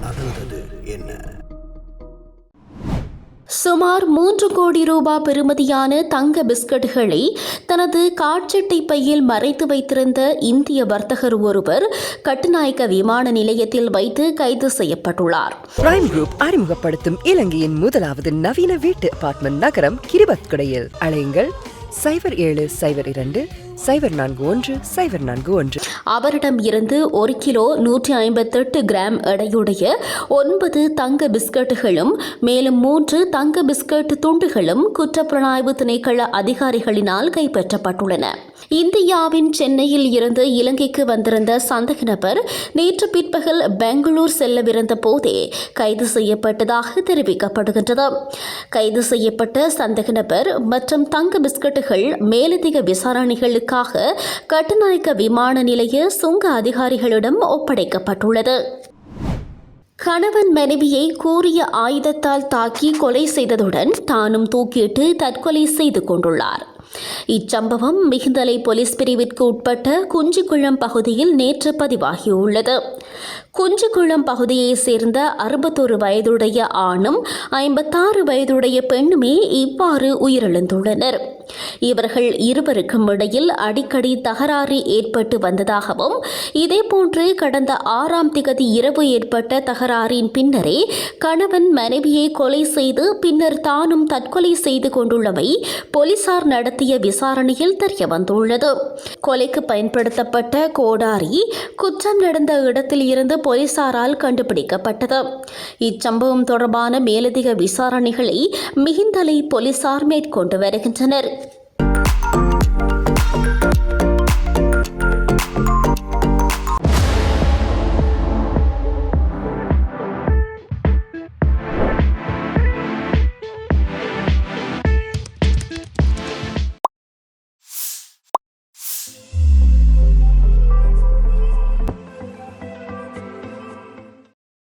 நடந்தது என்ன சுமார் மூன்று கோடி ரூபா பெறுமதியான தங்க பிஸ்கட்டுகளை தனது காட்சட்டை பையில் மறைத்து வைத்திருந்த இந்திய வர்த்தகர் ஒருவர் கட்டுநாயக்க விமான நிலையத்தில் வைத்து கைது செய்யப்பட்டுள்ளார். பிரைம் குரூப் அறிமுகப்படுத்தும் இலங்கையின் முதலாவது நவீன வீட்டு அபார்ட்மெண்ட் நகரம் கிரிபத்குடையில். அலையுங்கள் சைபர் ஏழு சைபர் இரண்டு சைபர் நான்கு ஒன்று சைபர் நான்கு ஒன்று. அவரிடம் இருந்து ஒரு கிலோ நூற்றி ஐம்பத்தெட்டு கிராம் எடையுடைய ஒன்பது தங்க பிஸ்கட்டுகளும் மேலும் மூன்று தங்க பிஸ்கட் துண்டுகளும் குற்றப்புலனாய்வு திணைக்கள அதிகாரிகளினால் கைப்பற்றப்பட்டுள்ளன. இந்தியாவின் சென்னையில் இருந்து இலங்கைக்கு வந்திருந்த சந்தக நபர் நேற்று பிற்பகல் பெங்களூர் செல்லவிருந்த போதே கைது செய்யப்பட்டதாக தெரிவிக்கப்படுகின்றது. கைது செய்யப்பட்ட சந்தக நபர் மற்றும் தங்க பிஸ்கட்டுகள் மேலதிக விசாரணைகளுக்காக கட்டுநாயக்க விமான நிலைய சுங்க அதிகாரிகளிடம் ஒப்படைக்கப்பட்டுள்ளது. கணவன் மனைவியை கூறிய ஆயுதத்தால் தாக்கி கொலை செய்ததுடன் தானும் தூக்கிட்டு தற்கொலை செய்து கொண்டுள்ளார். இச்சம்பவம் மிகுந்தலை போலீஸ் பிரிவிற்கு உட்பட்ட குஞ்சிக்குளம் பகுதியில் நேற்று பதிவாகியுள்ளது. குஞ்சிக்குளம் பகுதியைச் சேர்ந்த அறுபத்தொரு வயதுடைய ஆணும் ஐம்பத்தாறு வயதுடைய பெண்ணுமே இவ்வாறு உயிரிழந்துள்ளனர். இவர்கள் இருவருக்கும் இடையில் அடிக்கடி தகராறு ஏற்பட்டு வந்ததாகவும் இதேபோன்று கடந்த ஆறாம் திகதி இரவு ஏற்பட்ட தகராறின் பின்னரே கணவன் மனைவியை கொலை செய்து பின்னர் தானும் தற்கொலை செய்து கொண்டுள்ளமை போலீசார் நடத்திய விசாரணையில் தெரியவந்துள்ளது. கொலைக்கு பயன்படுத்தப்பட்ட கோடாரி குற்றம் நடந்த இடத்தில் இருந்து போலீசாரால் கண்டுபிடிக்கப்பட்டது. இச்சம்பவம் தொடர்பான மேலதிக விசாரணைகளை மிகுந்தலை போலீசார் மேற்கொண்டு வருகின்றனர்.